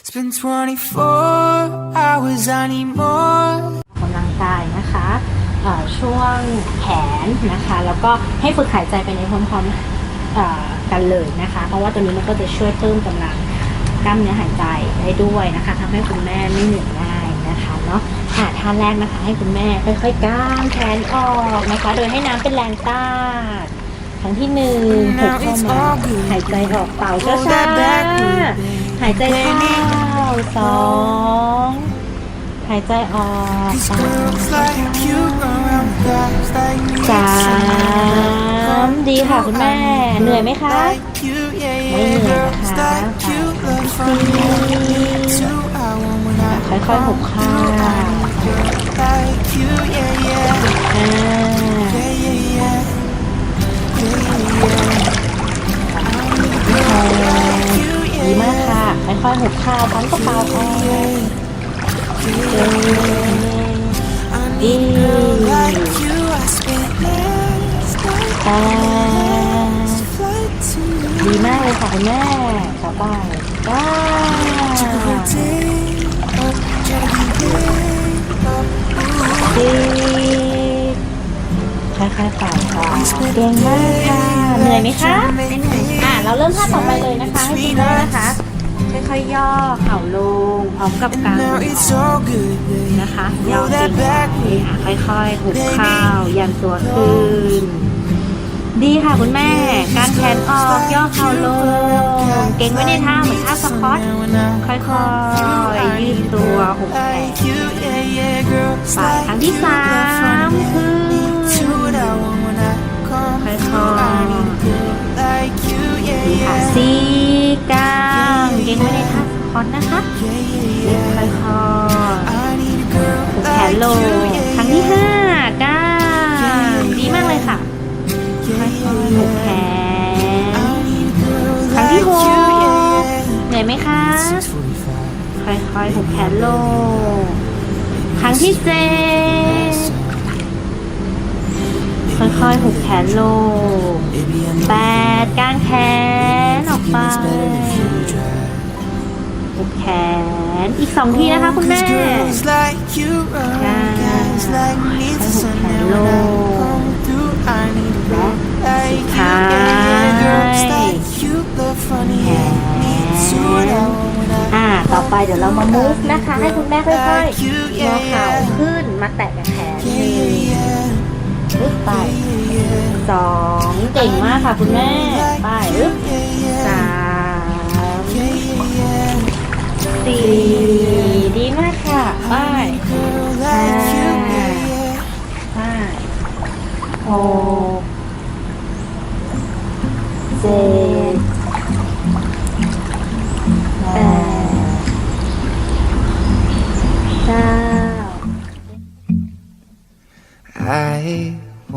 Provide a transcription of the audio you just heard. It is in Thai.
It's been 24 hours, I need more. ออกกำลังกายนะคะเอ่อช่วงแขนนะคะ แล้วก็ให้ฝึกหายใจไปในพร้อมๆเอ่อกันเลยนะคะ เพราะว่าตัวนี้มันก็จะช่วยเพิ่มกำลังกล้ามเนื้อหายใจได้ด้วยนะคะทำให้คุณแม่ไม่เหนื่อยง่ายนะคะเนาะอะท่าแรกนะคะ ให้คุณแม่ค่อยๆก้างแขนออกนะคะ โดยให้น้ำเป็นแรงต้านครั้งที่หนึ่งหกเข้ามาหายใจออกเป่าช้าๆ หายใจเข้าสองหายใจออกสามดีค่ะคุณแม่ เหนื่อยไหมคะไม่เหนื่อยนะคะสี่ค่อยๆหุบข้าวากค่ค่อยหุบข้าวพร้อมกระเป๋าอองดีดีมากเลยค่ะคุณแม่ต่อไปเก้า day up, try to be day up. สิบค่อยๆฝ่าค่ะเก่งมากค่ะเหนื่อยไหมคะไม่เหนื่อยอะ เราเริ่มท่าต่อไปเลยนะคะให้คุณแม่นะคะ ค่อยๆย่อเข่าลงพร้อมกับกาง Now it's all good, babe. นะคะ ย่อเก่งไว้อะค่อยๆหุบข้าวยันตัวขึ้น ดีค่ะคุณแม่ การแขนออกย่อเข่าลง เก่งไว้ในท่าเหมือนท่าสควอต When I ค่อยๆยืดตัวหุบแขน like you, yeah, yeah, girls ไปครั้ง like ที่ you สาม ควอตนะคะ Yeah, yeah, yeah. ค่อย I need a girl ๆหุบแขน like ลง you, ครั้ง yeah, ที่ yeah. ห้ากลางดีมากเลยค่ะค่อยๆหุบแขน I need a girl ครั้งที่ like ห you, ก yeah, yeah. เหนื่อยไหมคะ 6:45. ค่อยๆหุบแขนลงครั้งที่เจ็ดค่อยๆหุบแขนลง Baby, I know แปดกางแขนออกไป หุบแขน อีกสองทีนะคะคุณแม่ Cause girls like you run around guys like me for some now when I come through I need a girl like you yeah, yeah, girls like you love funny yeah me too what I want when I อ่า ต่อไปเดี๋ยวเรามา move นะคะ ให้คุณแม่ค่อยๆงอเข่าขึ้นมาแตะกับแขนห yeah นึ่ง yeah yeah ลึกไป yeah yeah สองเก่งมากค่ะคุณแม่ ไปลึก yeah yeah ส หกเจ็ดแปดเก้า I